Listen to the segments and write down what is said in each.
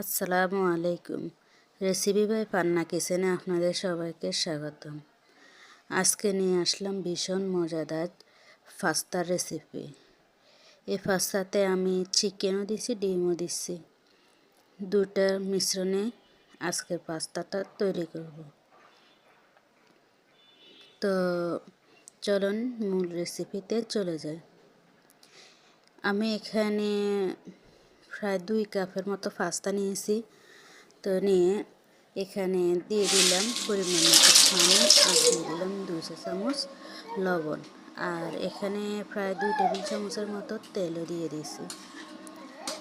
আসসালামু আলাইকুম। Recipe by পান্না কিচেনে আপনাদের সবাইকে স্বাগতম। আজকে নিয়ে আসলাম ভীষণ মজাদার পাস্তার রেসিপি। এই পাস্তাতে আমি চিকেনও দিছি, ডিমও দিচ্ছি দুটার মিশ্রণে আজকে পাস্তাটা তৈরি করব। তো চলুন মূল রেসিপিতে চলে যাই। আমি এখানে প্রায় দুই কাপের মতো পাস্তা নিয়েছি। তো নিয়ে এখানে দিয়ে দিলাম পরিমাণ মতো পানি, আর দিয়ে দিলাম দুশো চামচ লবণ। আর এখানে প্রায় দুই টেবিল চামচের মতো তেলও দিয়ে দিয়েছি।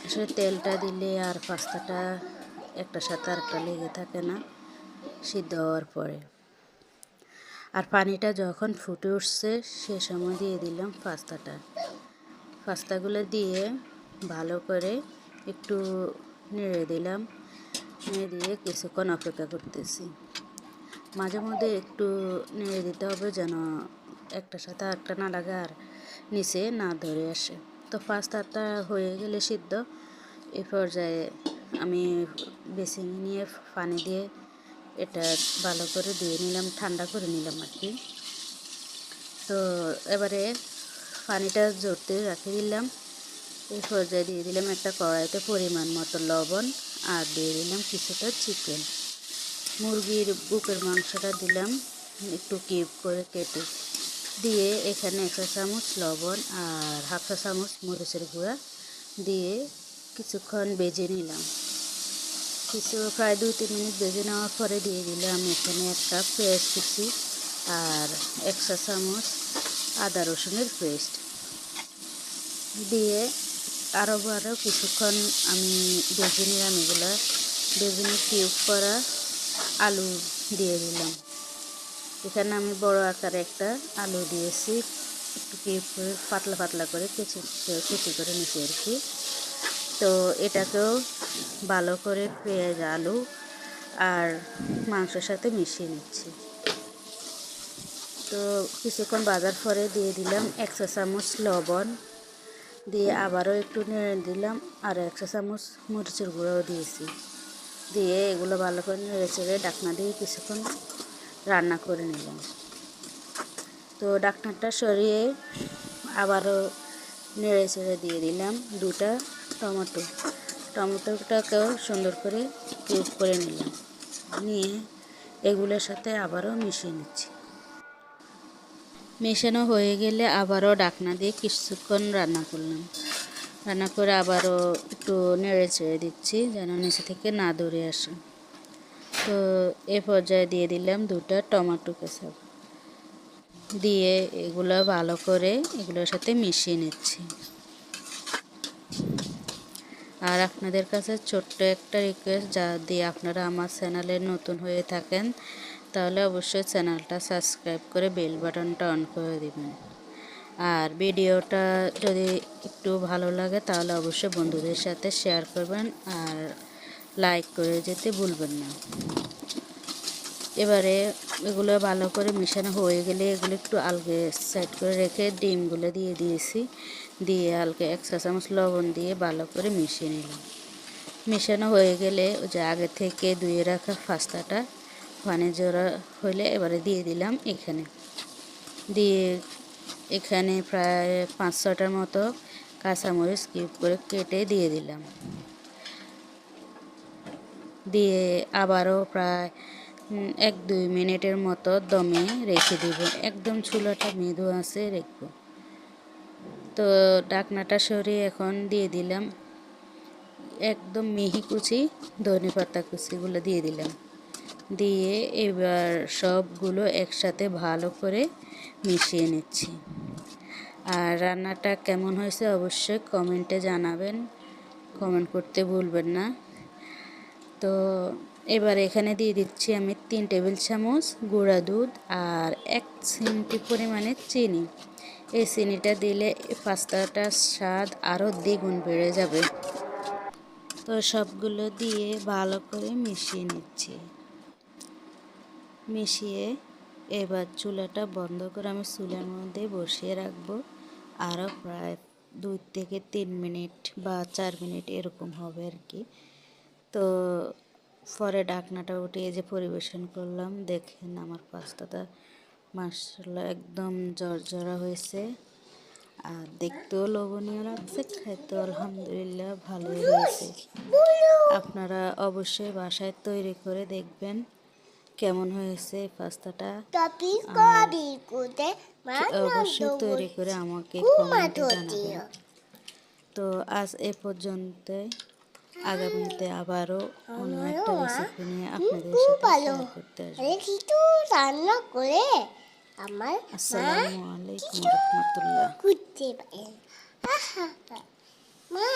আসলে তেলটা দিলে আর পাস্তাটা একটা সাথে আরেকটা লেগে থাকে না, সিদ্ধ হওয়ার পরে। আর পানিটা যখন ফুটে উঠছে, সে সময় দিয়ে দিলাম পাস্তাটা। পাস্তাগুলো দিয়ে ভালো করে একটু নেড়ে দিলাম। নেড়ে দিয়ে কিছুক্ষণ অপেক্ষা করতেছি। মাঝে মধ্যে একটু নেড়ে দিতে হবে যেন একটা সাথে একটা না লাগে আর নিচে না ধরে আসে। তো ফার্স্ট পাস্তাটা হয়ে গেলে সিদ্ধ। এ পর্যায়ে আমি বেসিন নিয়ে পানি দিয়ে এটা ভালো করে দিয়ে নিলাম, ঠান্ডা করে নিলাম আর কি। তো এবারে পানিটা জড়তে রাখে দিলাম। এই পর্যায়ে দিয়ে দিলাম একটা কড়াইতে পরিমাণ মতো লবণ আর দিয়ে দিলাম কিছুটা চিকেন। মুরগির বুকের মাংসটা দিলাম একটু কিউব করে কেটে। দিয়ে এখানে একশো চামচ লবণ আর হাফ চা চামচ মরিচের গুঁড়া দিয়ে কিছুক্ষণ বেজে নিলাম। কিছু প্রায় দুই তিন মিনিট বেজে নেওয়ার পরে দিয়ে দিলাম এখানে একটা পেঁয়াজ কুচি আর একশো চামচ আদা রসুনের পেস্ট। দিয়ে আরও আরও কিছুক্ষণ আমি নিলাম এগুলো। বেজে কিউব করা আলু দিয়ে দিলাম। এখানে আমি বড় আকারে একটা আলু দিয়েছি। একটু কিউব করে পাতলা পাতলা করে কেচি কেচি করে নিচ্ছি আর কি। তো এটাকেও ভালো করে পেঁয়াজ, আলু আর মাংসের সাথে মিশিয়ে নিচ্ছি। তো কিছুক্ষণ বাজার পরে দিয়ে দিলাম একশো চামচ লবণ। দিয়ে আবারও একটু নেড়ে দিলাম আর একশো চামচ মরিচের গুঁড়োও দিয়েছি। দিয়ে এগুলো ভালো করে নেড়ে চেড়ে ডাকনা দিয়ে কিছুক্ষণ রান্না করে নিলাম। তো ডাকনাটা সরিয়ে আবারও নেড়ে চেড়ে দিয়ে দিলাম দুটা টমেটো। টমেটোটাকেও সুন্দর করে কিউব করে নিলাম। নিয়ে এগুলোর সাথে আবারও মিশিয়ে নিচ্ছি। মেশানো হয়ে গেলে আবারও ডাকনা দিয়ে কিছুক্ষণ রান্না করলাম। রান্না করে আবারও একটু নেড়ে চেড়ে দিচ্ছি যেন নিচে থেকে না দৌড়ে আসে। তো এ পর্যায়ে দিয়ে দিলাম দুটা টমেটো কেচাপ। দিয়ে এগুলো ভালো করে এগুলোর সাথে মিশিয়ে নিচ্ছি। আর আপনাদের কাছে ছোট্ট একটা রিকোয়েস্ট যা দিয়ে আপনারা আমার চ্যানেলে নতুন হয়ে থাকেন তাহলে অবশ্যই চ্যানেলটা সাবস্ক্রাইব করে বেল বাটনটা অন করে দিবেন। আর ভিডিওটা যদি একটু ভালো লাগে তাহলে অবশ্যই বন্ধুদের সাথে শেয়ার করবেন আর লাইক করে যেতে ভুলবেন না। এবারে এগুলো ভালো করে মেশানো হয়ে গেলে এগুলো একটু আলগে সাইড করে রেখে ডিমগুলো দিয়ে দিয়েছি। দিয়ে হালকা এক চা চামচ লবণ দিয়ে ভালো করে মিশিয়ে নিলাম। মেশানো হয়ে গেলে ওই যে আগে থেকে ধুয়ে রাখা পাস্তাটা পানি জোড়া হইলে এবারে দিয়ে দিলাম এখানে। দিয়ে এখানে প্রায় পাঁচ ছটার মতো কাঁচামরিচ কিউব করে কেটে দিয়ে দিলাম। দিয়ে আবারও প্রায় এক দুই মিনিটের মতো দমে রেখে দিব। একদম চুলাটা মৃদু আছে রেখব। তো ডাকনাটা সরিয়ে এখন দিয়ে দিলাম। একদম মিহি কুচি ধনে পাতা কুচিগুলো দিয়ে দিলাম। দিয়ে এবার সবগুলো একসাথে ভালো করে মিশিয়ে নিচ্ছি। আর রান্নাটা কেমন হয়েছে অবশ্যই কমেন্টে জানাবেন। কমেন্ট করতে ভুলবেন না। তো এবার এখানে দিয়ে দিচ্ছি আমি তিন টেবিল চামচ গুঁড়া দুধ আর এক চিমটি পরিমাণে চিনি। এই চিনিটা দিলে পাস্তাটার স্বাদ আরও দ্বিগুণ বেড়ে যাবে। তো সবগুলো দিয়ে ভালো করে মিশিয়ে নিচ্ছি। মিশিয়ে এবার চুলাটা বন্ধ করে আমি চুলার মধ্যে বসিয়ে রাখব। আরও প্রায় দুই থেকে তিন মিনিট বা চার মিনিট এরকম হবে আর কি। তো পরে ডাকনাটা উঠিয়ে যে পরিবেশন করলাম, দেখেন আমার পাস্তাটা মাসাল্লাহ একদম জর্জরা হয়েছে। আর দেখতেও লোভনীয় লাগছে খাইতে আলহামদুলিল্লাহ ভালোই হয়েছে। আপনারা অবশ্যই বাসায় তৈরি করে দেখবেন। কেমন হয়েছে পাস্তাটা? অবশ্যই তৈরি করে আমাকে কমেন্টে জানাবেন। তো আজ এ পর্যন্ত আগামীতে আবারও অন্য একটা রেসিপি নিয়ে আপনাদের সাথে শেয়ার করতে আসব। রান্না করে আমার আসসালামু আলাইকুম রহমতুল্লাহ। করতে পারে মা।